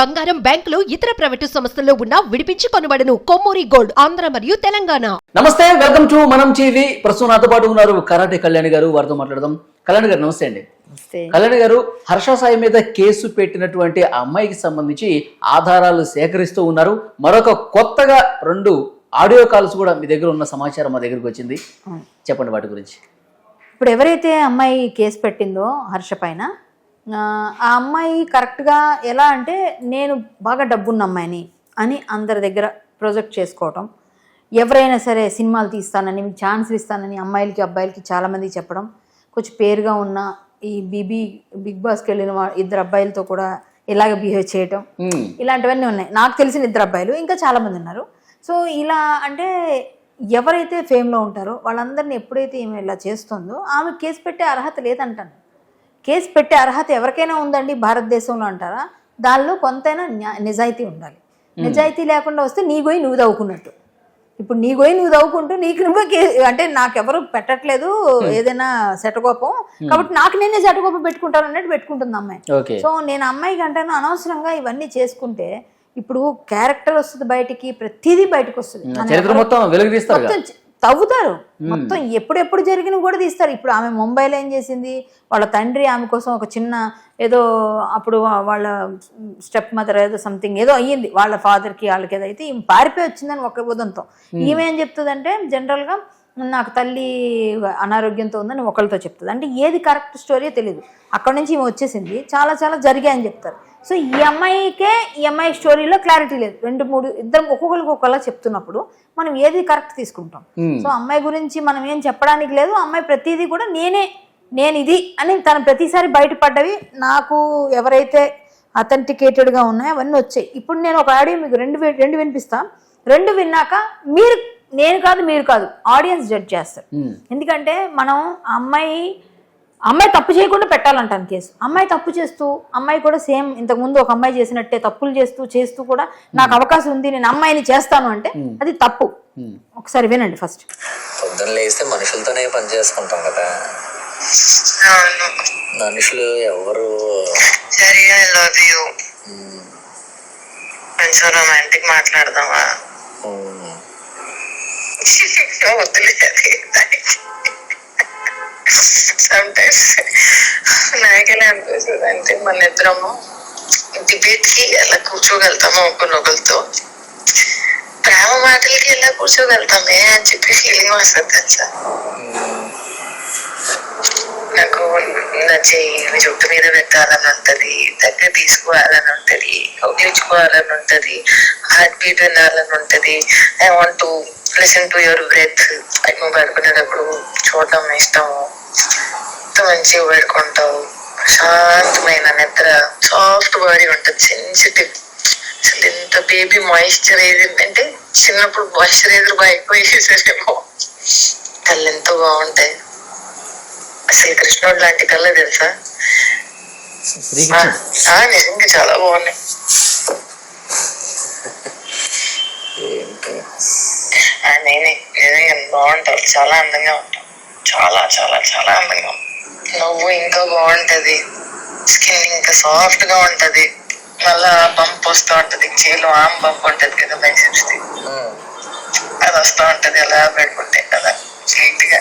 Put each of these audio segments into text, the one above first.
బంగారం బ్యాంకులు ఇతర ప్రైవేటు సంస్థల్లో ఉన్న విడిపించి కొనబడను. కొమ్మూరి గోల్డ్ ఆంధ్ర మరియు తెలంగాణ. నమస్తే వెల్కమ్ టు మనం టీవీ. ప్రస్తుతం నాతో పాటు ఉన్నారు కరాటే కళ్యాణి గారు వారితో మాట్లాడదాం. కళ్యాణి గారు నమస్తే అండి. నమస్తే. కళ్యాణి గారు హర్ష సాయి మీద కేసు పెట్టినటువంటి అమ్మాయికి సంబంధించి ఆధారాలు సేకరిస్తూ ఉన్నారు. మరొక కొత్తగా రెండు ఆడియో కాల్స్ కూడా మీ దగ్గర ఉన్న సమాచారం మా దగ్గరికి వచ్చింది. చెప్పండి వాటి గురించి. ఇప్పుడు ఎవరైతే అమ్మాయి కేసు పెట్టిందో హర్ష పైన ఆ, అమ్మాయి కరెక్ట్గా ఎలా అంటే నేను బాగా డబ్బున్న అమ్మాయిని అని అందరి దగ్గర ప్రొజెక్ట్ చేసుకోవటం. ఎవరైనా సరే సినిమాలు తీస్తానని మీకు ఛాన్సులు ఇస్తానని అమ్మాయిలకి అబ్బాయిలకి చాలామందికి చెప్పడం. కొంచెం పేరుగా ఉన్న ఈ బీబీ బిగ్ బాస్కి వెళ్ళిన ఇద్దరు అబ్బాయిలతో కూడా ఇలాగ బిహేవ్ చేయటం. ఇలాంటివన్నీ ఉన్నాయి. నాకు తెలిసిన ఇద్దరు అబ్బాయిలు ఇంకా చాలా మంది ఉన్నారు. సో ఇలా అంటే ఎవరైతే ఫేమ్లో ఉంటారో వాళ్ళందరినీ ఎప్పుడైతే ఈమె ఇలా చేస్తుందో ఆమె కేసు పెట్టే అర్హత లేదంటాను. కేసు పెట్టే అర్హత ఎవరికైనా ఉందండి భారతదేశంలో అంటారా? దానిలో కొంతైనా నిజాయితీ ఉండాలి. నిజాయితీ లేకుండా వస్తే నీ గోయి నువ్వు తవ్వుకున్నట్టు. ఇప్పుడు నీ గోయి నువ్వు తవ్వుకుంటూ నీకు నువ్వే అంటే నాకెవరు పెట్టట్లేదు ఏదైనా శటగోపం కాబట్టి నాకు నేనే శటగోపం పెట్టుకుంటాను అన్నట్టు పెట్టుకుంటుంది అమ్మాయి. సో నేను అమ్మాయికి అంటాను అనవసరంగా ఇవన్నీ చేసుకుంటే ఇప్పుడు క్యారెక్టర్ వస్తుంది బయటికి ప్రతిదీ బయటకు వస్తుంది మొత్తం తవ్వుతారు. మొత్తం ఎప్పుడెప్పుడు జరిగిన కూడా తీస్తారు. ఇప్పుడు ఆమె ముంబైలో ఏం చేసింది? వాళ్ళ తండ్రి ఆమె కోసం ఒక చిన్న ఏదో అప్పుడు వాళ్ళ స్టెప్ మదర్ ఏదో సంథింగ్ ఏదో అయ్యింది. వాళ్ళ ఫాదర్కి వాళ్ళకి ఏదో అయితే ఈమె పారిపోయి వచ్చిందని ఒక ఉదంతో. ఈమె ఏం చెప్తుందంటే జనరల్గా నాకు తల్లి అనారోగ్యంతో ఉందని ఒకరితో చెప్తుంది. అంటే ఏది కరెక్ట్ స్టోరీయో తెలియదు అక్కడ నుంచి ఈమె వచ్చేసింది. చాలా చాలా జరిగాయని చెప్తారు. సో ఈ అమ్మాయికే ఈ అమ్మాయి స్టోరీలో క్లారిటీ లేదు. రెండు మూడు ఇద్దరు ఒక్కొక్కరికి ఒక్కొక్కలా చెప్తున్నప్పుడు మనం ఏది కరెక్ట్ తీసుకుంటాం. సో అమ్మాయి గురించి మనం ఏం చెప్పడానికి లేదు. అమ్మాయి ప్రతిదీ కూడా నేనే నేను ఇది అని తన ప్రతిసారి బయటపడ్డవి నాకు ఎవరైతే అథెంటికేటెడ్గా ఉన్నాయో అవన్నీ వచ్చాయి. ఇప్పుడు నేను ఒక ఆడియో మీకు రెండు రెండు వినిపిస్తా. రెండు విన్నాక మీరు నేను కాదు మీరు కాదు ఆడియన్స్ జడ్జ్ చేస్తారు. ఎందుకంటే మనం అమ్మాయి అమ్మాయి తప్పు చేయకుండా పెట్టాలంటాను కేసు. అమ్మాయి తప్పు చేస్తూ అమ్మాయి కూడా సేమ్ ఇంతకుముందు ఒక అమ్మాయి చేసినట్టే తప్పులు చేస్తూ చేస్తూ కూడా నాకు అవకాశం ఉంది నేను అమ్మాయిని చేస్తాను అంటే అది తప్పు. ఒకసారి వినండి ఫస్ట్. పొద్దున్న లేస్తే మనుషులతోనే పని చేసుకుంటాం కదా. మనుషులు ఎవరు? సరే ఐ లవ్ యూ కొంచెం రొమాంటిక్ మాట్లాడదామా? సమ్టైమ్స్ నాకనే అనిపిస్తుంది అంటే మన ఇద్దరము డిబేట్కి ఎలా కూర్చోగలుగుతాము ఒకరినొకరితో. ప్రేమ మాటలకి ఎలా కూర్చోగలుగుతామే అని చెప్పి ఫీలింగ్ వస్తుంది తెలుసా? నాకు నా చెయ్యి జుట్టు మీద పెట్టాలని ఉంటది దగ్గర తీసుకోవాలని ఉంటది కౌగిలించుకోవాలని ఉంటది హార్ట్ బీట్ వినాలని ఉంటది. I want to listen to your breath అది పడుకునేటప్పుడు చూడడం ఇష్టం మంచిగా పడుకుంటావు. శాంతమైన నిద్ర. సాఫ్ట్ బాడీ ఉంటుంది. సెన్సిటివ్ అసలు ఎంత బేబీ మాయిశ్చరైజర్ అంటే చిన్నప్పుడు మాయిశ్చరైజర్ బాగా ఎక్కువ వేసేసారేమో కళ్ళు ఎంతో బాగుంటాయి. అసలు కృష్ణుడు లాంటి కళ్ళు తెలుసా? నిజంగా చాలా బాగున్నాయి. నేనే నిజంగా చాలా అందంగా చాలా చాలా చాలా అందంగా నువ్వు ఇంకా బాగుంటది. స్కిన్ ఇంకా సాఫ్ట్గా ఉంటది. మళ్ళా బంప్ వస్తూ ఉంటది. చేలో ఆమ్ బంప్ ఉంటది కదా బైసెప్స్ అది వస్తూ ఉంటది అలా పెట్టుకుంటే కదా స్వీట్గా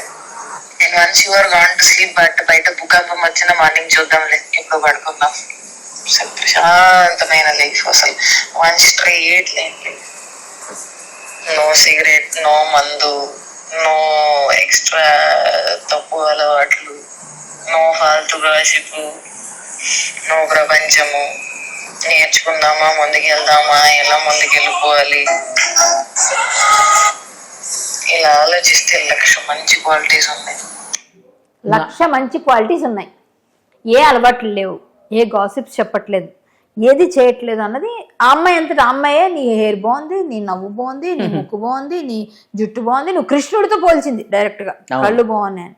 నేను once your gone to sleep but బయట భూకంపం వచ్చిన మార్నింగ్ చూద్దాంలే. ఇప్పుడు పడుకుందాం? అసలు ప్రశాంతమైన లైఫ్ అసలు. One straight life. No cigarette no మందు. నో ఎక్స్ట్రా తప్పు అలవాట్లు నో ఫాల్తు గాసిపు నో ప్రపంచము. నేర్చుకుందామా ముందుకెళ్దామా ఎలా ముందుకెళ్ళిపోవాలి? ఇలా ఆలోచిస్తే లక్ష మంచి క్వాలిటీస్ ఉన్నాయి. లక్ష మంచి క్వాలిటీస్ ఉన్నాయి. ఏ అలవాట్లు లేవు ఏ గాసిప్స్ చెప్పట్లేదు. ఏది చేయట్లేదు అన్నది ఆ అమ్మాయి అంతటా అమ్మాయే నీ హెయిర్ బాగుంది నీ నవ్వు బాగుంది నీ ముక్కు బాగుంది నీ జుట్టు బాగుంది నువ్వు కృష్ణుడితో పోల్చింది డైరెక్ట్గా. కళ్ళు బాగున్నాయి.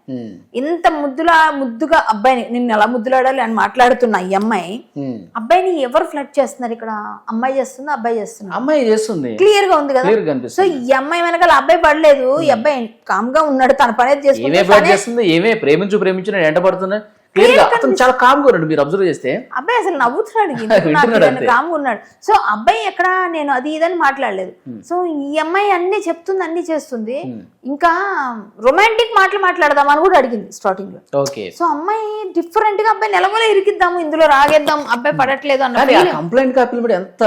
ఇంత ముద్దులా ముద్దుగా అబ్బాయిని నిన్ను ఎలా ముద్దులాడాలి అని మాట్లాడుతున్న ఈ అమ్మాయి మ్మ్. అబ్బాయిని ఎవరు ఫ్లడ్ చేస్తున్నారు ఇక్కడ? అమ్మాయి చేస్తుందా అబ్బాయి చేస్తున్నా అమ్మాయి చేస్తుంది. క్లియర్గా ఉంది కదా? సో ఈ అమ్మాయి వెనకాల అబ్బాయి పడలేదు. ఈ అబ్బాయి కామ్గా ఉన్నాడు తన తనే- చేస్తుంది ఏమే ప్రేమించు ప్రేమించు ఎంట పడుతున్నా. అతను చాలా కామ్గా ఉన్నాడు మీరు అబ్జర్వ్ చేస్తే. అబ్బాయి అసలు నవ్వుతున్నాడు. కామ్గా ఉన్నాడు. సో అబ్బాయి ఎక్కడ నేను అది ఇదని మాట్లాడలేదు. సో ఈ అమ్మాయి అన్ని చెప్తుంది అన్ని చేస్తుంది. ఇంకా రొమాంటిక్ మాటలు మాట్లాడదామని కూడా అడిగింది స్టార్టింగ్లో. ఓకే. సో అమ్మాయి డిఫరెంట్గా అబ్బాయి నిలవలో ఇరికిద్దాము ఇందులో రాగేద్దాం అబ్బాయి పడట్లేదు అన్న. కంప్లైంట్ కాపీలు కూడా ఎంత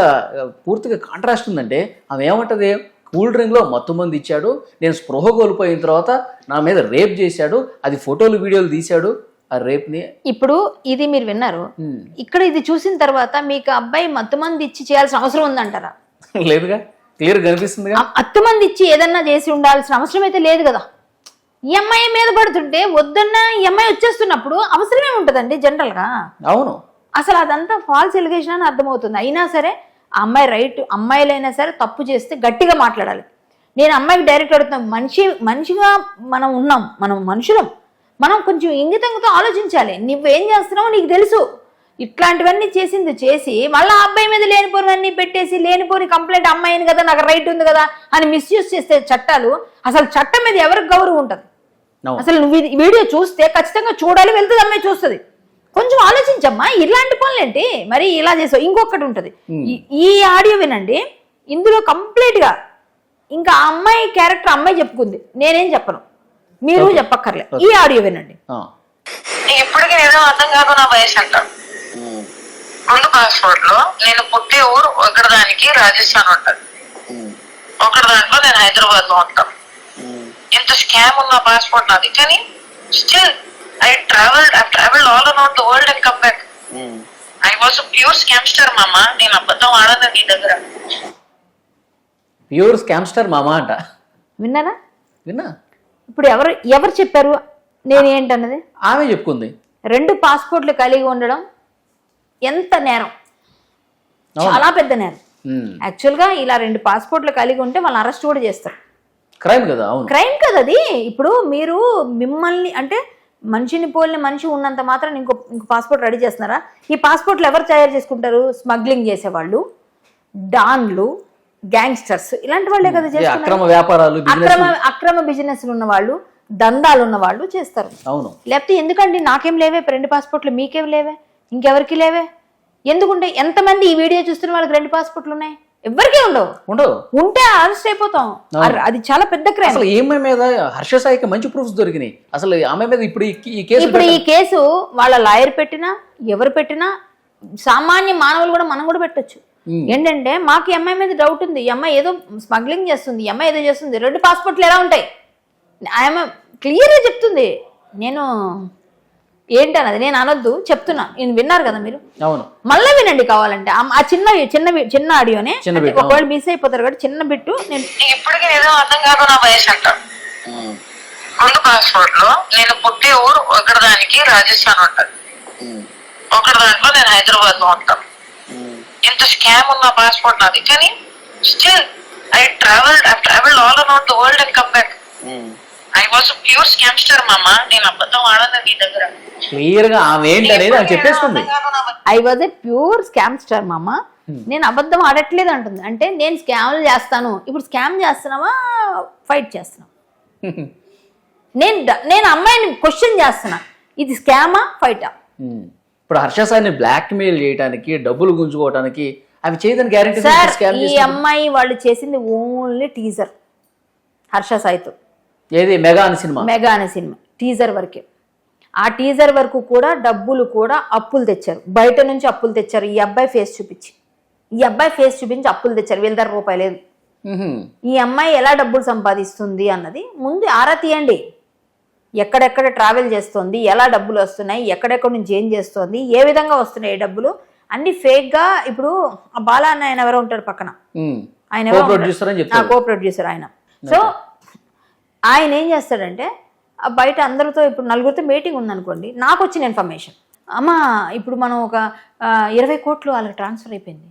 పూర్తిగా కాంట్రాస్ట్ ఉందంటే ఆమె ఏమంటది? కూల్ డ్రింక్లో మత్తు మంది ఇచ్చాడు నేను స్పృహ కోల్పోయిన తర్వాత నా మీద రేప్ చేశాడు అది ఫోటోలు వీడియోలు తీశాడు ఆ రేప్ని ఇప్పుడు ఇది మీరు విన్నారు. ఇక్కడ ఇది చూసిన తర్వాత మీకు అబ్బాయి మత్తు మంది ఇచ్చి చేయాల్సిన అవసరం ఉందంటారా? లేదుగా. క్లియర్ కనిపిస్తుందిగా ఆ మత్తు మంది ఇచ్చి ఏదన్నా చేసి ఉండాల్సిన అవసరం అయితే లేదు కదా. ఈ అమ్మాయి మీద పడుతుంటే వద్దన్న ఈ అమ్మాయి వచ్చేస్తున్నప్పుడు అవసరమే ఉంటుందండి జనరల్గా అవును. అసలు అదంతా ఫాల్స్ ఎలిగేషన్ అని అర్థమవుతుంది. అయినా సరే అమ్మాయి రైట్ అమ్మాయిలైనా సరే తప్పు చేస్తే గట్టిగా మాట్లాడాలి. నేను అమ్మాయికి డైరెక్ట్ అడుగుతాను మనిషి మనిషిగా మనం ఉన్నాం మనం మనుషులం. మనం కొంచెం ఇంగితంతో ఆలోచించాలి. నువ్వేం చేస్తున్నావో నీకు తెలుసు. ఇట్లాంటివన్నీ చేసింది చేసి మళ్ళీ ఆ అబ్బాయి మీద లేనిపోనివన్నీ పెట్టేసి లేనిపోని కంప్లైంట్ అమ్మాయిని కదా నాకు రైట్ ఉంది కదా అని మిస్యూజ్ చేస్తే చట్టాలు అసలు చట్టం మీద ఎవరికి గౌరవం ఉంటుంది? అసలు నువ్వు వీడియో చూస్తే ఖచ్చితంగా చూడాలి వెళ్తుంది అమ్మాయి చూస్తుంది. కొంచెం ఆలోచించమ్మా ఇలాంటి పనులేంటి? మరి ఇలా చేసావు. ఇంకొకటి ఉంటుంది. ఈ- ఈ ఆడియో వినండి. ఇందులో కంప్లీట్గా ఇంకా అమ్మాయి క్యారెక్టర్ అమ్మాయి చెప్పుకుంది. నేనేం చెప్పను. మీరు చెప్పక్కర్లే. ఈ ఆడియో వినండి. ఇప్పటికీ ఏదో అర్థం కాదు నా వయసు అంట. ముందు పాస్పోర్ట్లో నేను పుట్టే ఊరు ఒకటి దానికి రాజస్థాన్ ఉంటది. ఒకటి దాంట్లో నేను హైదరాబాద్లో ఉంటాను ఇంత స్కామ్ ఉన్న పాస్పోర్ట్ నాది. కానీ still I travelled I travelled all around the world and come back. I was pure scamster మామ. నేను అబద్ధం ఆడను నీ దగ్గర. ప్యూర్ స్కామ్స్టర్ మామా అంట. విన్నారా విన్నా. ఇప్పుడు ఎవరు ఎవరు చెప్పారు? నేనేంటన్నది ఆమె చెప్పుకుంది. రెండు పాస్పోర్ట్లు కలిగి ఉండడం ఎంత నేరం? చాలా పెద్ద నేరం. యాక్చువల్గా ఇలా రెండు పాస్పోర్ట్లు కలిగి ఉంటే వాళ్ళని అరెస్ట్ కూడా చేస్తారు. క్రైమ్ కదా క్రైమ్ కదా అది. ఇప్పుడు మీరు మిమ్మల్ని అంటే మనిషిని పోలిన మనిషి ఉన్నంత మాత్రం ఇంకో ఇంకో పాస్పోర్ట్ రెడీ చేస్తున్నారా? ఈ పాస్పోర్ట్లు ఎవరు తయారు చేసుకుంటారు? స్మగ్లింగ్ చేసేవాళ్ళు డాన్లు గ్యాంగ్స్టర్స్. ఇలాంటి వాళ్ళే కదా చేస్తున్నారు. అక్రమ వ్యాపారాలు అక్రమ అక్రమ బిజినెస్ ఉన్న వాళ్ళు దందాలు ఉన్న వాళ్ళు చేస్తారు. అవును. లేకపోతే ఎందుకండి నాకేం లేవే? రెండు పాస్పోర్ట్లు మీకేం లేవే? ఇంకెవరికి లేవే? ఎందుకుంటే ఎంతమంది ఈ వీడియో చూస్తున్న వాళ్ళకి రెండు పాస్పోర్ట్లు ఉన్నాయి? ఎవరికీ ఉండవు. ఉండవు. ఉంటే అరెస్ట్ అయిపోతాం. అది చాలా పెద్ద క్రైమ్ అసలు ఈమె మీద హర్ష సాయికి మంచి ప్రూఫ్స్ దొరికినాయి. అసలు ఆమె మీద ఇప్పుడు ఈ కేసు ఇప్పుడు ఈ కేసు వాళ్ళ లాయర్ పెట్టినా ఎవరు పెట్టినా సామాన్య మానవులు కూడా మనం కూడా పెట్టొచ్చు. ఏంటంటే మాకు ఈ అమ్మాయి మీద డౌట్ ఉంది. ఈ అమ్మాయి ఏదో స్మగ్లింగ్ చేస్తుంది. ఈ అమ్మాయి ఏదో చేస్తుంది. రెండు పాస్పోర్ట్లు ఎలా ఉంటాయి? ఆమె క్లియర్గా చెప్తుంది. నేను ఏంటన్నది? నేను అనొద్దు. చెప్తున్నా. నేను విన్నారు కదా మీరు? అవును. మళ్ళీ వినండి కావాలంటే. ఆ- చిన్న చిన్న చిన్న ఆడియోనే. ఒకవేళ మిస్ అయిపోతారు కాబట్టి చిన్న బిట్టు నేను ఇప్పటికీ ఏదో అర్థం కాదు నా వయసు అంట. ముందు పాస్పోర్ట్లో. నేను పుట్టే ఊరు ఒకటి దానికి రాజస్థాన్ ఉంటది ఒకటి దాంట్లో నేను హైదరాబాద్లో ఉంటాను. ఇంత స్కామ్ ఉన్న పాస్పోర్ట్ నాది. కానీ still I travelled I travelled all around the world and come back I was pure scamster మామ. నేను అబద్ధం ఆడను నీ దగ్గర. క్లియర్గా ఆమె ఏంటనేది ఆమె చెప్పేసుకుంది. I was a pure scam star మామ. నేను అబద్ధం ఆడట్లేదు అంటుంది. అంటే నేను స్కామ్లు చేస్తాను. ఇప్పుడు స్కామ్ చేస్తున్నావా? ఫైట్ చేస్తున్నావా. నేను నేను అమ్మాయిని క్వశ్చన్ చేస్తున్నా. ఇది స్కామా ఫైటా. ఇప్పుడు హర్ష సాయిని బ్లాక్ మెయిల్ చేయడానికి డబ్బులు గుంజుకోవడానికి అవి చేయదని గ్యారెంటీ సార్ ఈ అమ్మాయి వాళ్ళు చేసింది ఓన్లీ టీజర్. హర్ష సాయితో. ఏది? మెగా అని సినిమా? మెగా అనే సినిమా. టీజర్ వరకే. ఆ టీజర్ వరకు కూడా డబ్బులు కూడా అప్పులు తెచ్చారు. బయట నుంచి అప్పులు తెచ్చారు. ఈ అబ్బాయి ఫేస్ చూపించి. ఈ అబ్బాయి ఫేస్ చూపించి అప్పులు తెచ్చారు. వీళ్ళ దగ్గర రూపాయి లేదు. ఉహుం. ఈ అమ్మాయి ఎలా డబ్బులు సంపాదిస్తుంది అన్నది ముందు ఆరా తీయండి. ఎక్కడెక్కడ ట్రావెల్ చేస్తోంది ఎలా డబ్బులు వస్తున్నాయి ఎక్కడెక్కడ నుంచి ఏం చేస్తోంది ఏ విధంగా వస్తున్నాయి డబ్బులు అన్ని fake గా ఇప్పుడు ఆ బాలా అన్న ఆయన ఎవరో ఉంటారు పక్కన. ఆయన కో ప్రొడ్యూసర్ ఆయన. సో ఆయన ఏం చేస్తాడంటే బయట అందరితో ఇప్పుడు నలుగురితో మీటింగ్ ఉందనుకోండి నాకు వచ్చిన ఇన్ఫర్మేషన్ అమ్మ ఇప్పుడు మనం ఒక ఇరవై కోట్లు వాళ్ళకి ట్రాన్స్ఫర్ అయిపోయింది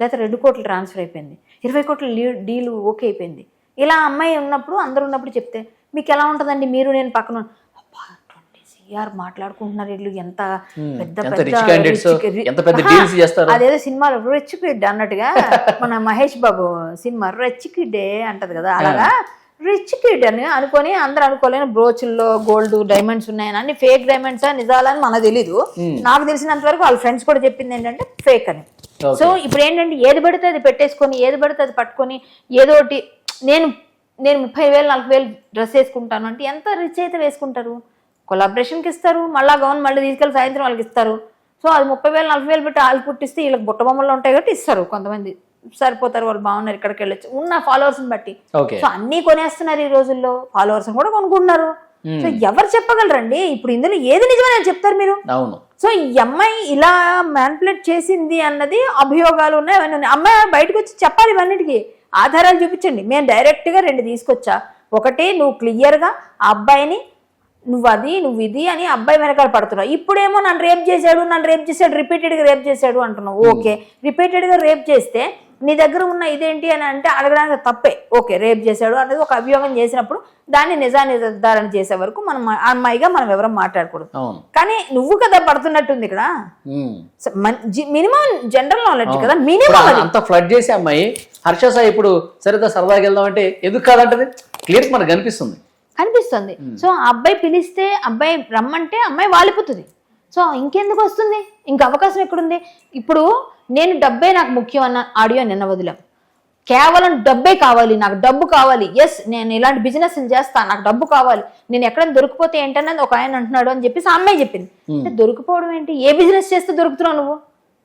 లేకపోతే రెండు కోట్లు ట్రాన్స్ఫర్ అయిపోయింది ఇరవై కోట్ల డీలు ఓకే అయిపోయింది. ఇలా అమ్మాయి ఉన్నప్పుడు అందరూ ఉన్నప్పుడు చెప్తే మీకు ఎలా ఉంటుందండి? మీరు నేను పక్కన సిఆర్ మాట్లాడుకుంటున్నారు వీళ్ళు. ఎంత పెద్ద పెద్ద. అదేదో సినిమాలో రిచ్ కిడ్ అన్నట్టుగా మన మహేష్ బాబు సినిమా రిచ్ కిడ్డే అంటది కదా అలాగా? రిచ్ కిడ్ అని అనుకొని అందరూ అనుకోలేని బ్రోచుల్లో గోల్డ్ డైమండ్స్ ఉన్నాయని అన్ని ఫేక్ డైమండ్స్ నిజాలని మనకు తెలీదు. నాకు తెలిసినంత వరకు వాళ్ళ ఫ్రెండ్స్ కూడా చెప్పింది ఏంటంటే ఫేక్ అని. సో ఇప్పుడు ఏంటంటే ఏది పడితే అది పెట్టేసుకొని ఏది పడితే అది పట్టుకొని ఏదో ఒకటి నేను నేను ముప్పై వేలు నలభై వేలు డ్రెస్ వేసుకుంటాను అంటే ఎంత రిచ్ అయితే వేసుకుంటారు? కొలాబరేషన్కి ఇస్తారు మళ్ళా గౌన్ మళ్ళీ తీసుకెళ్ళి సాయంత్రం వాళ్ళకి ఇస్తారు. సో అది ముప్పై వేలు నలభై వేలు పెట్టి వాళ్ళు పుట్టిస్తే వీళ్ళకి బుట్ట బొమ్మలు ఉంటాయి కాబట్టి ఇస్తారు కొంతమంది. సరిపోతారు వాళ్ళు బాగున్నారు ఇక్కడికి వెళ్ళొచ్చు. ఉన్న ఫాలోవర్స్ని బట్టి. సో అన్నీ కొనేస్తున్నారు ఈ రోజుల్లో. ఫాలోవర్స్ కూడా కొనుక్కుంటున్నారు. సో ఎవరు చెప్పగలరండి? ఇప్పుడు ఇందులో ఏది నిజమని చెప్తారు మీరు? అవును. సో ఈ అమ్మాయి ఇలా మ్యాన్పులేట్ చేసింది అన్నది అభియోగాలు ఉన్నాయి అవన్నీ ఉన్నాయి. అమ్మాయి బయటకు వచ్చి చెప్పాలి ఇవన్నిటికీ. ఆధారాలు చూపించండి. మేము డైరెక్ట్గా రెండు తీసుకొచ్చా? ఒకటి నువ్వు క్లియర్గా ఆ అబ్బాయిని నువ్వు అది నువ్వు ఇది అని అబ్బాయి వెనకాల పడుతున్నావు. ఇప్పుడేమో నన్ను రేప్ చేశాడు నన్ను రేప్ చేశాడు రిపీటెడ్గా రేప్ చేశాడు అంటున్నావు. ఓకే రిపీటెడ్గా రేప్ చేస్తే నీ దగ్గర ఉన్న ఇదేంటి అని అంటే అడగడానికి తప్పే. ఓకే రేప్ చేశాడు అనేది ఒక అభియోగం చేసినప్పుడు దాన్ని నిజా నిర్ధారణ చేసే వరకు మనం అమ్మాయిగా మనం ఎవరో మాట్లాడకూడదు. కానీ నువ్వు కదా పడుతున్నట్టుంది ఇక్కడ. మినిమం జనరల్ నాలెడ్జ్ కదా మినిమం అంత ఫ్లడ్ చేసే అమ్మాయి హర్ష సాయి ఇప్పుడు సరిగ్గా సరదాగా వెళ్దాం అంటే ఎందుకు కాదంటది? క్లియర్ మనకు కనిపిస్తుంది. కనిపిస్తుంది. సో ఆ అబ్బాయి పిలిస్తే అబ్బాయి రమ్మంటే అమ్మాయి వాలిపోతుంది. సో ఇంకెందుకు వస్తుంది? ఇంక అవకాశం ఎక్కడుంది? ఇప్పుడు నేను డబ్బే నాకు ముఖ్యం అన్న ఆడియో నిన్న వదిలాం. కేవలం డబ్బే కావాలి నాకు డబ్బు కావాలి. ఎస్ నేను ఇలాంటి బిజినెస్ చేస్తాను నాకు డబ్బు కావాలి. నేను ఎక్కడైనా దొరికిపోతే ఏంటనేది ఒక ఆయన అంటున్నాడు అని చెప్పేసి ఆ అమ్మాయి చెప్పింది. అంటే దొరికిపోవడం ఏంటి? ఏ బిజినెస్ చేస్తే దొరుకుతున్నావు నువ్వు?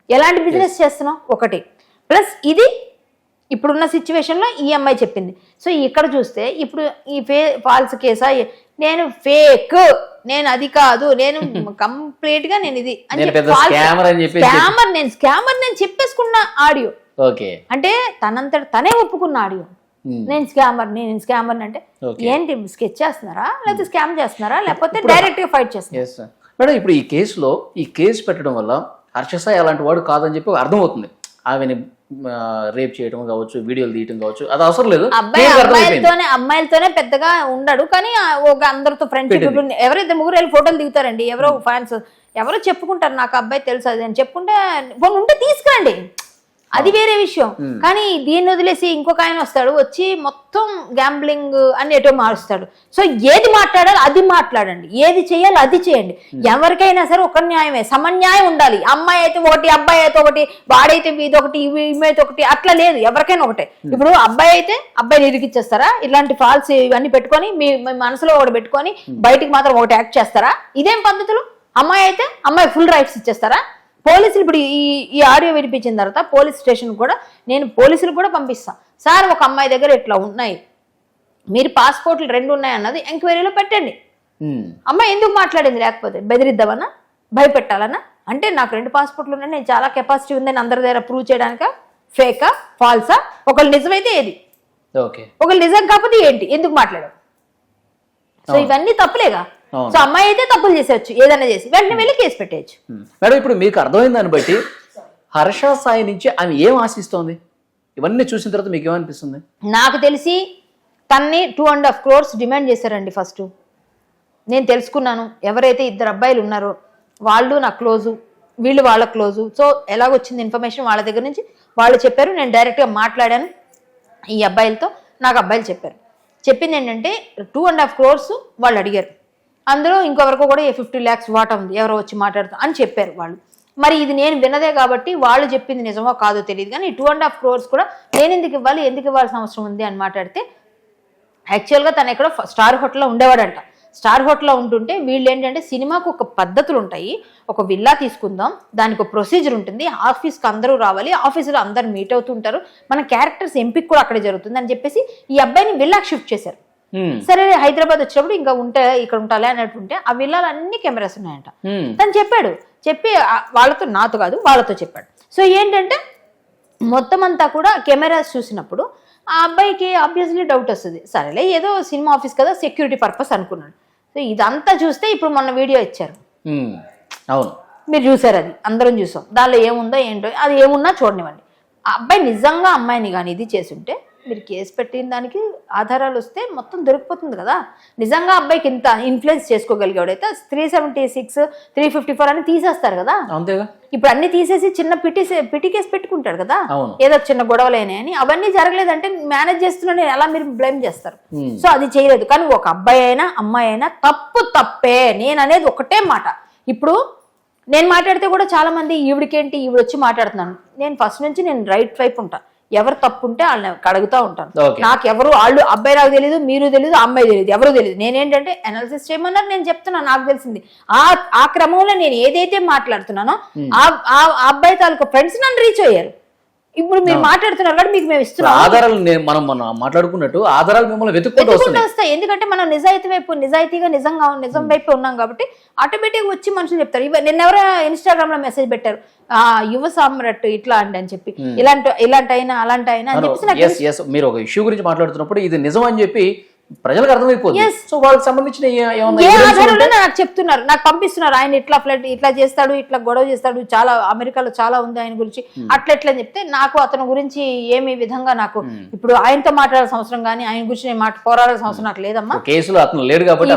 ఎలాంటి బిజినెస్ చేస్తున్నావు? ఒకటి. ప్లస్ ఇది ఇప్పుడున్న సిచ్యువేషన్లో ఈ అమ్మాయి చెప్పింది. సో ఇక్కడ చూస్తే ఇప్పుడు ఈ ఫే ఫాల్స్ కేసా నేను ఫేక్ నేను అది కాదు. నేను కంప్లీట్గా నేను ఇది అని స్కామర్ నేను స్కామర్ నేను చెప్పేసుకున్న ఆడియో ఓకే. అంటే తనంతట తనే ఒప్పుకున్న ఆడియో Hmm. నేను స్కామర్ నేను స్కామర్ అంటే. ఏంటి స్కెచ్ చేస్తున్నారా? లేకపోతే స్కామ్ చేస్తున్నారా? లేకపోతే డైరెక్ట్గా ఫైట్ చేస్తున్నారా? మేడం ఇప్పుడు ఈ కేసులో ఈ కేసు పెట్టడం వల్ల హర్ష సాయి అలాంటి వాడు కాదని చెప్పి అర్థమవుతుంది ఆమెని రేప్ చేయడం కావచ్చు వీడియోలు తీయడం కావచ్చు అది అవసరం లేదు. అబ్బాయి. అమ్మాయిలతోనే అమ్మాయిలతోనే పెద్దగా ఉండడు కానీ ఒక అందరితో ఫ్రెండ్షిప్ ఎవరైతే ముగ్గురు వెళ్ళి ఫోటోలు దిగుతారండి ఎవరో ఫ్యాన్స్ ఎవరో చెప్పుకుంటారు నాకు అబ్బాయి తెలుసు అది అని చెప్పుకుంటే ఉంటే తీసుకురండి. అది వేరే విషయం. కానీ దీన్ని వదిలేసి ఇంకొక ఆయన వస్తాడు వచ్చి మొత్తం గ్యాంబ్లింగ్ అని ఎటో మారుస్తాడు. సో ఏది మాట్లాడాలి అది మాట్లాడండి. ఏది చేయాలి అది చేయండి. ఎవరికైనా సరే ఒక న్యాయమే సమన్యాయం ఉండాలి. అమ్మాయి అయితే ఒకటి అబ్బాయి అయితే ఒకటి వాడైతే ఇది ఒకటి అయితే ఒకటి అట్లా లేదు. ఎవరికైనా ఒకటే. ఇప్పుడు అబ్బాయి అయితే అబ్బాయిని ఇరికిచ్చేస్తారా? ఇలాంటి ఫాల్స్ ఇవన్నీ పెట్టుకొని మీ మీ మనసులో ఒకటి పెట్టుకొని బయటికి మాత్రం ఒకటి యాక్ట్ చేస్తారా? ఇదేం పద్ధతులు? అమ్మాయి అయితే అమ్మాయి ఫుల్ రైట్స్ ఇచ్చేస్తారా? పోలీసులు ఇప్పుడు ఈ ఈ ఆడియో వినిపించిన తర్వాత పోలీస్ స్టేషన్ కూడా నేను పోలీసులు కూడా పంపిస్తాను సార్ ఒక అమ్మాయి దగ్గర ఇట్లా ఉన్నాయి. మీరు పాస్పోర్ట్లు రెండు ఉన్నాయి అన్నది ఎంక్వైరీలో పెట్టండి. అమ్మాయి ఎందుకు మాట్లాడింది? లేకపోతే బెదిరిద్దామన్నా భయపెట్టాలన్నా అంటే నాకు రెండు పాస్పోర్ట్లు ఉన్నాయి నేను చాలా కెపాసిటీ ఉందని అందరి దగ్గర ప్రూవ్ చేయడానిక? ఫేకా ఫాల్సా ఒకళ్ళు నిజమైతే ఏది? ఓకే. ఒకళ్ళు నిజం కాకపోతే ఏంటి? ఎందుకు మాట్లాడవు? సో ఇవన్నీ తప్పులేగా. సో అమ్మాయి అయితే తప్పులు చేసేయచ్చు ఏదైనా చేసి. వెంటనే వెళ్ళి కేసు పెట్టేయచ్చు. ఉమ్. మేడం ఇప్పుడు మీకు అర్థమైన దాన్ని బట్టి హర్ష సాయి నుంచి ఆమె ఏం ఆశిస్తోంది? ఇవన్నీ చూసిన తర్వాత మీకు ఏమనిపిస్తుంది? నాకు తెలిసి తన్ని two and half crores demand చేశారండి ఫస్ట్ నేను తెలుసుకున్నాను ఎవరైతే ఇద్దరు అబ్బాయిలు ఉన్నారో వాళ్ళు నా క్లోజు వీళ్ళు వాళ్ళ క్లోజు సో ఎలాగొచ్చింది ఇన్ఫర్మేషన్ వాళ్ళ దగ్గర నుంచి? వాళ్ళు చెప్పారు నేను డైరెక్ట్గా మాట్లాడాను ఈ అబ్బాయిలతో నాకు అబ్బాయిలు చెప్పారు. చెప్పింది ఏంటంటే టూ అండ్ హాఫ్ క్రోర్స్ వాళ్ళు అడిగారు. అందులో ఇంకొకరికి కూడా ఫిఫ్టీ ల్యాక్స్ వాటా ఉంది. ఎవరో వచ్చి మాట్లాడుతాం అని చెప్పారు వాళ్ళు. మరి ఇది నేను విన్నదే కాబట్టి వాళ్ళు చెప్పింది నిజమో కాదో తెలియదు. కానీ టూ అండ్ హాఫ్ క్రోర్స్ కూడా నేను ఎందుకు ఇవ్వాలి ఎందుకు ఇవ్వాల్సిన అవసరం ఉంది అని మాట్లాడితే యాక్చువల్గా తను ఎక్కడో స్టార్ హోటల్లో ఉండేవాడంట. స్టార్ హోటల్లో ఉంటుంటే వీళ్ళు ఏంటంటే సినిమాకు ఒక పద్ధతులు ఉంటాయి. ఒక విల్లా తీసుకుందాం దానికి ఒక ప్రొసీజర్ ఉంటుంది. ఆఫీస్కి అందరూ రావాలి ఆఫీసులో అందరు మీట్ అవుతుంటారు మన క్యారెక్టర్స్ ఎంపిక కూడా అక్కడే జరుగుతుంది అని చెప్పేసి ఈ అబ్బాయిని విల్లాకి షిఫ్ట్ చేశారు. సరే హైదరాబాద్ వచ్చినప్పుడు ఇంకా ఉంటే ఇక్కడ ఉంటాలే అన్నట్టు ఉంటే ఆ విల్లాలో అన్ని కెమెరాస్ ఉన్నాయంట. తను చెప్పాడు. చెప్పి వాళ్ళతో నాతో కాదు వాళ్ళతో చెప్పాడు. సో ఏంటంటే మొత్తం అంతా కూడా కెమెరాస్ చూసినప్పుడు ఆ అబ్బాయికి ఆబ్వియస్లీ డౌట్ వస్తుంది. సరేలే ఏదో సినిమా ఆఫీస్ కదా సెక్యూరిటీ పర్పస్ అనుకున్నాడు. సో ఇదంతా చూస్తే ఇప్పుడు మొన్న వీడియో ఇచ్చారు. అవును. మీరు చూసారు అది అందరం చూసాం. దానిలో ఏముందో ఏంటో అది ఏమున్నా చూడనివ్వండి. ఆ అబ్బాయి నిజంగా అమ్మాయిని కానీ ఇది చేసుంటే మీరు కేసు పెట్టిన దానికి ఆధారాలు వస్తే మొత్తం దొరికిపోతుంది కదా. నిజంగా అబ్బాయికి ఇంత influence చేసుకోగలిగాడైతే three seventy six three fifty four అని తీసేస్తారు కదా. అంతేగా? ఇప్పుడు అన్ని తీసేసి చిన్న పిటి పిటి కేసు పెట్టుకుంటాడు కదా. ఏదో చిన్న గొడవలేని అని అవన్నీ జరగలేదంటే మేనేజ్ చేస్తున్నాను ఎలా మీరు బ్లేమ్ చేస్తారు. సో అది చేయలేదు. కానీ ఒక అబ్బాయి అయినా అమ్మాయి అయినా తప్పు తప్పే నేను అనేది ఒకటే మాట. ఇప్పుడు నేను మాట్లాడితే కూడా చాలా మంది ఈవిడికేంటి ఈవిడ వచ్చి మాట్లాడుతున్నాను. నేను ఫస్ట్ నుంచి నేను రైట్ వైపు ఉంటా. ఎవరు తప్పు ఉంటే వాళ్ళని అడుగుతా ఉంటాను. నాకు ఎవరు వాళ్ళు అబ్బాయి నాకు తెలియదు మీరు తెలియదు అమ్మాయి తెలియదు ఎవరు తెలియదు నేనేంటంటే అనాలిసిస్ చేయమన్నారు నేను చెప్తున్నాను నాకు తెలిసింది. ఆ ఆ క్రమంలో నేను ఏదైతే మాట్లాడుతున్నానో ఆ అబ్బాయి తాలూకు ఫ్రెండ్స్ నన్ను రీచ్ అయ్యారు. ఇప్పుడు మీరు మాట్లాడుతున్నారు కాబట్టి మీకు మేము ఇస్తున్నాం ఆధారాలు మనం మనం మాట్లాడుకున్నట్టు ఆధారాలు మిమ్మల్ని వెతుక్కుంటూ వస్తాయి. ఎందుకంటే మనం నిజాయితీ వైపు నిజాయితీగా నిజంగా నిజం వైపు ఉన్నాం కాబట్టి ఆటోమేటిక్ వచ్చి మనుషులు చెప్తారు. ఇవ నిన్న ఎవరో ఇన్స్టాగ్రామ్లో మెసేజ్ పెట్టారు. ఆ యువ సామ్రాట్ ఇట్లా అండి అని చెప్పి. ఇలాంటి ఇలాంటి అయినా అలాంటి అయినా అని మీరు ఒక ఇష్యూ గురించి మాట్లాడుతున్నప్పుడు ఇది నిజం అని చెప్పి ప్రజలకు అర్థమైపోతుంది. సో వాళ్ళకి సంబంధించిన నాకు చెప్తున్నారు. నాకు పంపిస్తున్నారు. ఆయన ఇట్లా ఫ్లడ్ ఇట్లా చేస్తాడు ఇట్లా గొడవ చేస్తాడు. చాలా అమెరికాలో చాలా ఉంది ఆయన గురించి. అట్లా ఎట్లా అని చెప్తే నాకు అతని గురించి ఏమి విధంగా నాకు ఇప్పుడు ఆయనతో మాట్లాడాల్సిన అవసరం కానీ ఆయన గురించి నేను మాట పోరాడాల్సిన అవసరం నాకు లేదమ్మా. కేసులో అతను లేడు కాబట్టి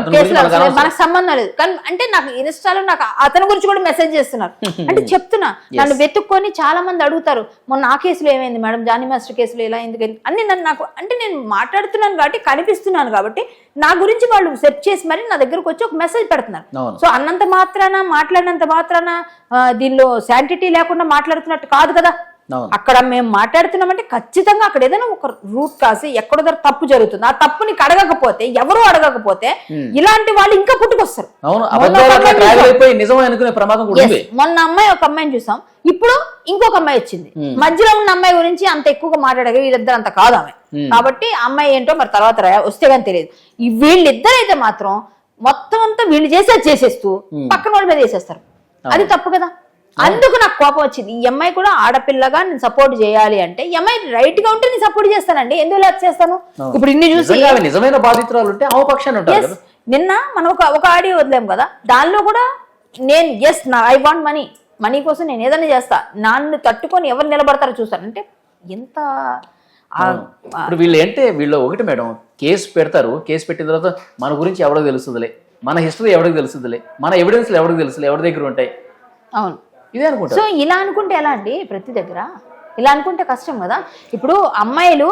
మనకు సంబంధం లేదు. కానీ అంటే నాకు ఇన్స్టాలో నాకు అతని గురించి కూడా మెసేజ్ చేస్తున్నారు. అంటే చెప్తున్నా. నన్ను వెతుక్కొని చాలా మంది అడుగుతారు మొన్న ఆ కేసులో ఏమైంది మేడం? జానీ మాస్టర్ కేసులో ఇలా ఎందుకు అయింది? అన్ని నన్ను నాకు అంటే నేను మాట్లాడుతున్నాను కాబట్టి కనిపిస్తున్నాను కాబట్టి నా గురించి వాళ్ళు సెర్చ్ చేసి మరి నా దగ్గరకు వచ్చి ఒక మెసేజ్ పెడుతున్నారు. సో అన్నంత మాత్రాన మాట్లాడినంత మాత్రాన దీనిలో శాంటిటీ లేకుండా మాట్లాడుతున్నట్టు కాదు కదా. అక్కడ మేము మాట్లాడుతున్నామంటే ఖచ్చితంగా అక్కడ ఏదైనా ఒక రూట్ కాసి ఎక్కడో దగ్గర తప్పు జరుగుతుంది ఆ తప్పుని అడగకపోతే ఎవరు అడగకపోతే ఇలాంటి వాళ్ళు ఇంకా పుట్టుకొస్తారు. మొన్న అమ్మాయి ఒక అమ్మాయిని చూసాం. ఇప్పుడు ఇంకొక అమ్మాయి వచ్చింది. మధ్యలో ఉన్న అమ్మాయి గురించి అంత ఎక్కువగా మాట్లాడగ వీళ్ళిద్దరు అంత కాదు ఆమె. కాబట్టి అమ్మాయి ఏంటో మరి తర్వాత వస్తే కానీ తెలియదు. ఈ వీళ్ళిద్దరైతే మాత్రం మొత్తం అంతా వీళ్ళు చేసేది చేసేస్తూ పక్కన వాళ్ళ మీద వేసేస్తారు. అది తప్పు కదా. అందుకు నాకు కోపం వచ్చింది. ఈ అమ్మాయి కూడా ఆడపిల్లగా నేను సపోర్ట్ చేయాలి అంటే ఈ అమ్మాయి రైట్గా ఉంటే నేను సపోర్ట్ చేస్తానండి. ఎందుకు లేక చేస్తాను? ఇప్పుడు ఇన్ని చూసి నిజమైన బాధితురాలు ఉంటే ఆమె పక్షాన్ని ఉంటారు నిన్న మనం ఒక ఒక ఆడియో వదిలాం కదా. దానిలో కూడా నేను ఎస్ నా ఐ వాంట్ మనీ మనీ కోసం నేను ఏదైనా చేస్తా. నన్ను తట్టుకొని ఎవరు నిలబడతారో చూస్తాను అంటే ఎంత ఇప్పుడు వీళ్ళు ఏంటే? వీళ్ళు ఒకటి మేడం కేసు పెడతారు. కేసు పెట్టిన తర్వాత మన గురించి ఎవరికి తెలుస్తుందిలే మన హిస్టరీ ఎవరికి తెలుస్తుందిలే మన ఎవిడెన్స్లు ఎవరికి తెలుసులే? ఎవరి దగ్గర ఉంటాయి? అవును. ఇదే అనుకుంటారు. సో ఇలా అనుకుంటే ఎలా అండి? ప్రతి దగ్గర. ఇలా అనుకుంటే కష్టం కదా? ఇప్పుడు అమ్మాయిలు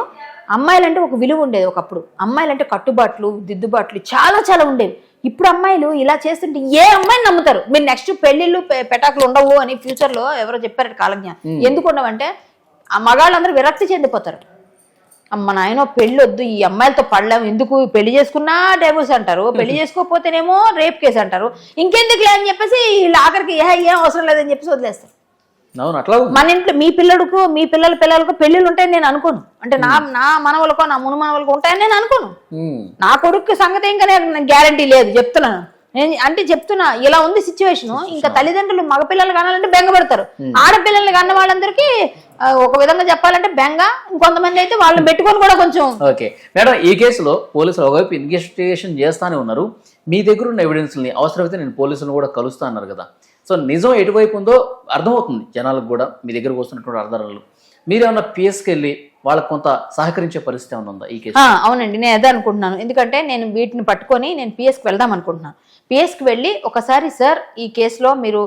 అమ్మాయిలు అంటే ఒక విలువ ఉండేది ఒకప్పుడు. అమ్మాయిలు అంటే కట్టుబాట్లు దిద్దుబాట్లు చాలా చాలా ఉండేవి. ఇప్పుడు అమ్మాయిలు ఇలా చేస్తుంటే ఏ అమ్మాయిని నమ్ముతారు? మీరు నెక్స్ట్ పెళ్ళిళ్ళు పెటాకులు ఉండవు అని ఫ్యూచర్లో ఎవరో చెప్పారు కాలజ్ఞానం ఎందుకు ఉండవంటే ఆ మగాళ్ళందరూ విరక్తి చెందిపోతారు. అమ్మ నాయన పెళ్ళి వద్దు ఈ అమ్మాయిలతో పడలేము ఎందుకు పెళ్ళి చేసుకున్నా డైవోర్స్ అంటారు పెళ్ళి చేసుకోకపోతేనేమో రేప్ కేసు అంటారు. ఇంకెందుకులే అని చెప్పేసి వీళ్ళు ఆఖరికి ఏ ఏం అవసరం లేదని చెప్పేసి వదిలేస్తారు. మన ఇంట్లో మీ పిల్లలకు మీ పిల్లల పిల్లలకు పెళ్ళిళ్ళు ఉంటాయని నేను అనుకోను. అంటే నా నా మనవలకో నా మును మనవలకో ఉంటాయని నేను అనుకోను. నా కొడుకు సంగతి ఇంకా నేను గ్యారంటీ లేదు చెప్తున్నాను. నేను అంటే చెప్తున్నా ఇలా ఉంది సిచ్యువేషన్ ఇంకా తల్లిదండ్రులు మగపిల్లలు కనాలంటే బెంగ పెడతారు ఆడపిల్లల్ని కన్న వాళ్ళందరికీ ఒక విధంగా చెప్పాలంటే బెంగ ఇంకొంతమంది అయితే వాళ్ళని పెట్టుకొని కూడా కొంచెం ఓకే. మేడం ఈ కేసులో పోలీసులు ఒకవైపు ఇన్వెస్టిగేషన్ చేస్తానే ఉన్నారు. మీ దగ్గర ఉన్న ఎవిడెన్స్ని అవసరమైతే నేను పోలీసులను కూడా కలుస్తా అన్నారు కదా. సో నిజం ఎటువైపు ఉందో అర్థమవుతుంది జనాలకు కూడా మీ దగ్గరకు వస్తున్నటువంటి ఆధారాలు. మీరేమన్నా పిఎస్కి వెళ్ళి వాళ్ళకి కొంత సహకరించే పరిస్థితి ఉందా ఈ కేసు అవునండి. నేను అదే అనుకుంటున్నాను. ఎందుకంటే నేను వీటిని పట్టుకొని నేను పిఎస్కి వెళ్దాం అనుకుంటున్నాను. పిఎస్కి వెళ్ళి ఒకసారి సార్ ఈ కేసులో మీరు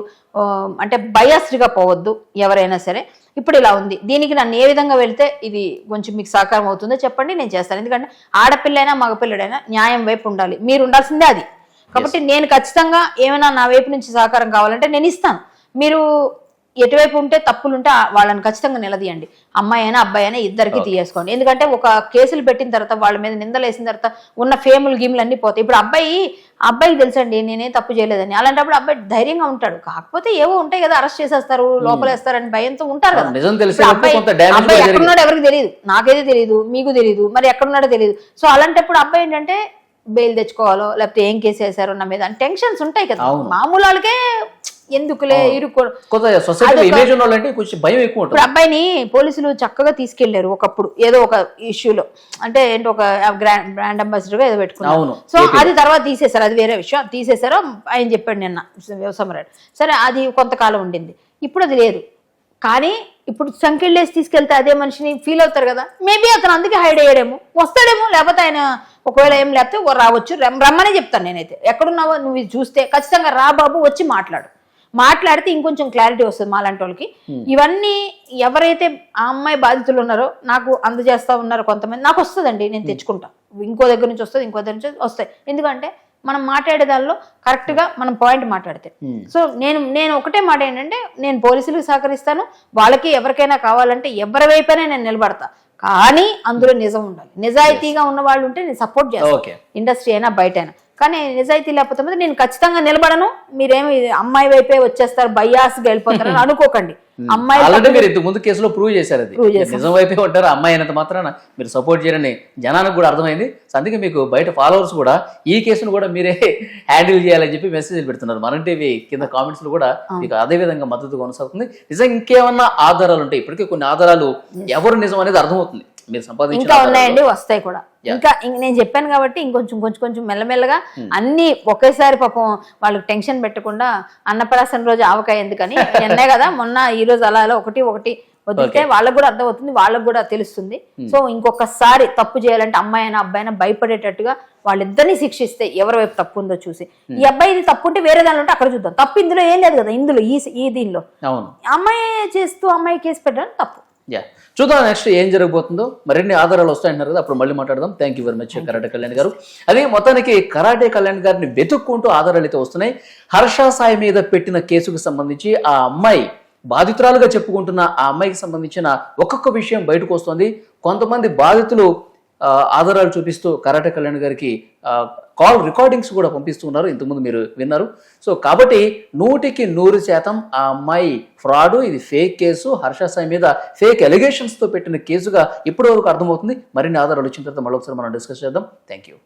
అంటే బయాస్డ్గా పోవద్దు ఎవరైనా సరే. ఇప్పుడు ఇలా ఉంది. దీనికి నన్ను ఏ విధంగా వెళ్తే ఇది కొంచెం మీకు సహకారం అవుతుందో చెప్పండి నేను చేస్తాను. ఎందుకంటే ఆడపిల్లైనా మగపిల్లడైనా న్యాయం వైపు ఉండాలి. మీరు ఉండాల్సిందే అది. కాబట్టి నేను ఖచ్చితంగా ఏమైనా నా వైపు నుంచి సహకారం కావాలంటే నేను ఇస్తాను. మీరు ఎటువైపు ఉంటే తప్పులు ఉంటే వాళ్ళని ఖచ్చితంగా నిలదీయండి. అమ్మాయి అయినా అబ్బాయి అయినా ఇద్దరికి తీయేసుకోండి ఎందుకంటే ఒక కేసులు పెట్టిన తర్వాత వాళ్ళ మీద నిందలు వేసిన తర్వాత ఉన్న ఫేములు గీములు అన్ని పోతాయి. ఇప్పుడు అబ్బాయి అబ్బాయికి తెలుసండి నేనే తప్పు చేయలేదని. అలాంటప్పుడు అబ్బాయి ధైర్యంగా ఉంటాడు. కాకపోతే ఏవో ఉంటాయి కదా అరెస్ట్ చేసేస్తారు లోపలేస్తారని భయంతో ఉంటారు కదా. అబ్బాయి అబ్బాయి ఎక్కడున్నాడో ఎవరికి తెలియదు. నాకైతే తెలియదు మీకు తెలియదు మరి ఎక్కడున్నాడో తెలియదు. సో అలాంటప్పుడు అబ్బాయి ఏంటంటే బెయిల్ తెచ్చుకోవాలో లేకపోతే ఏం కేసు వేసారో నా మీద టెన్షన్స్ ఉంటాయి కదా. మామూలు వాళ్ళకే ఎందుకులే ఇరుక్కో కొంత సొసైటీ ఇమేజ్ ఉన్న వాళ్ళంటే కొంచెం భయం ఎక్కువ ఉంటుంది. ఇప్పుడు అబ్బాయిని పోలీసులు చక్కగా తీసుకెళ్ళారు ఒకప్పుడు ఏదో ఒక ఇష్యూలో అంటే ఏంటి ఒక గ్రాండ్ బ్రాండ్ అంబాసిడర్గా ఏదో. పెట్టుకున్నారు. సో అది తర్వాత తీసేశారు అది వేరే విషయం. తీసేశారు ఆయన చెప్పాడు నిన్న వ్యవసాయ సరే అది కొంతకాలం ఉండింది. ఇప్పుడు అది లేదు. కానీ ఇప్పుడు సంఖ్యలేసి తీసుకెళ్తే అదే మనిషిని ఫీల్ అవుతారు కదా. మేబీ అతను అందుకే హైడ్ అయ్యాడేమో. వస్తాడేమో లేకపోతే ఆయన ఒకవేళ ఏం లేకపోతే రావచ్చు. రమ్- రమ్మనే చెప్తాను నేనైతే. ఎక్కడున్నావో నువ్వు చూస్తే ఖచ్చితంగా రా బాబు వచ్చి మాట్లాడు. మాట్లాడితే ఇంకొంచెం క్లారిటీ వస్తుంది మాలాంటి వాళ్ళకి ఇవన్నీ ఎవరైతే ఆ అమ్మాయి బాధితులు ఉన్నారో నాకు అందజేస్తా ఉన్నారో కొంతమంది నాకు వస్తుందండి నేను తెచ్చుకుంటా. ఇంకో దగ్గర నుంచి వస్తుంది ఇంకో దగ్గర నుంచి వస్తాయి ఎందుకంటే మనం మాట్లాడే దానిలో కరెక్ట్గా మనం పాయింట్ మాట్లాడితే. సో నేను నేను ఒకటే మాట ఏంటంటే నేను పోలీసులకు సహకరిస్తాను వాళ్ళకి ఎవరికైనా కావాలంటే ఎవరి వైపైనా నేను నిలబడతా. కానీ అందులో నిజం ఉండాలి. నిజాయితీగా ఉన్న వాళ్ళు ఉంటే నేను సపోర్ట్ చేస్తాను ఇండస్ట్రీ అయినా బయట అయినా కానీ నిజాయితీ లేకపోతే నేను ఖచ్చితంగా నిలబడను. మీరేమి అమ్మాయి వైపే వచ్చేస్తారు బయ్యాస్ వెళ్ళిపోతారని అనుకోకండి. అమ్మాయి ఆల్రెడీ మీరు ఇంతకు ముందు కేసులో ప్రూవ్ చేశారు అది. నిజం వైపే ఉంటారు అమ్మాయి అయినంత మాత్రాన మీరు సపోర్ట్ చేయరని జనానికి కూడా అర్థమైంది. అందుకే మీకు బయట ఫాలోవర్స్ కూడా ఈ కేసును కూడా మీరే హ్యాండిల్ చేయాలని చెప్పి మెసేజ్ పెడుతున్నారు. మన టీవీ కింద కామెంట్స్లో కూడా మీకు అదే విధంగా మద్దతు కొనసాగుతుంది. నిజంగా ఇంకేమన్నా ఆధారాలు ఉంటాయి ఇప్పటికే కొన్ని ఆధారాలు ఎవరు నిజం అనేది అర్థమవుతుంది. మీరు సంపాదించిన ఇంకా. ఉన్నాయండి వస్తాయి కూడా. ఇంకా ఇంక నేను చెప్పాను కాబట్టి ఇంకొంచెం కొంచెం కొంచెం మెల్లమెల్లగా అన్ని ఒకేసారి పాపం వాళ్ళకి టెన్షన్ పెట్టకుండా అన్నప్రాసన రోజు ఆవకాయ ఎందుకని? ఎన్నే కదా మొన్న ఈ రోజు అలా అలా ఒకటి ఒకటి వదిలితే వాళ్ళకు కూడా అర్థమవుతుంది వాళ్ళకు కూడా తెలుస్తుంది. సో ఇంకొకసారి తప్పు చేయాలంటే అమ్మాయి అయినా అబ్బాయి అయినా భయపడేటట్టుగా వాళ్ళిద్దరిని శిక్షిస్తే ఎవరి వైపు తప్పు ఉందో చూసి. ఈ అబ్బాయి ఇది తప్పు ఉంటే వేరే దానిలో ఉంటే అక్కడ చూద్దాం. తప్పు ఇందులో ఏం లేదు కదా ఇందులో ఈ ఈ దీనిలో. అమ్మాయి చేస్తూ అమ్మాయి కేసు పెట్టడం తప్పు. యా చూద్దాం నెక్స్ట్ ఏం జరగబోతుందో. మరిన్ని ఆధారాలు వస్తాయంటున్నారు కదా అప్పుడు మళ్ళీ మాట్లాడదాం. Thank you very much karate Kalyan గారు. అదే మొత్తానికి కరాటే కళ్యాణ్ గారిని వెతుక్కుంటూ ఆధారాలు అయితే వస్తున్నాయి. హర్ష సాయి మీద పెట్టిన కేసుకు సంబంధించి ఆ అమ్మాయి బాధితురాలుగా చెప్పుకుంటున్న ఆ అమ్మాయికి సంబంధించిన ఒక్కొక్క విషయం బయటకు వస్తుంది. కొంతమంది బాధితులు ఆధారాలు చూపిస్తూ కరాటే కళ్యాణ్ గారికి కాల్ రికార్డింగ్స్ కూడా పంపిస్తున్నారు. ఇంతకుముందు మీరు విన్నారు. సో కాబట్టి నూటికి నూరు శాతం ఆ అమ్మాయి ఫ్రాడ్ ఇది ఫేక్ కేసు. హర్ష సాయి మీద ఫేక్ ఎలిగేషన్స్తో పెట్టిన కేసుగా ఇప్పటి వరకు అర్థమవుతుంది. మరిన్ని ఆధారాలు వచ్చిన తర్వాత మళ్ళీ ఒకసారి మనం డిస్కస్ చేద్దాం. Thank you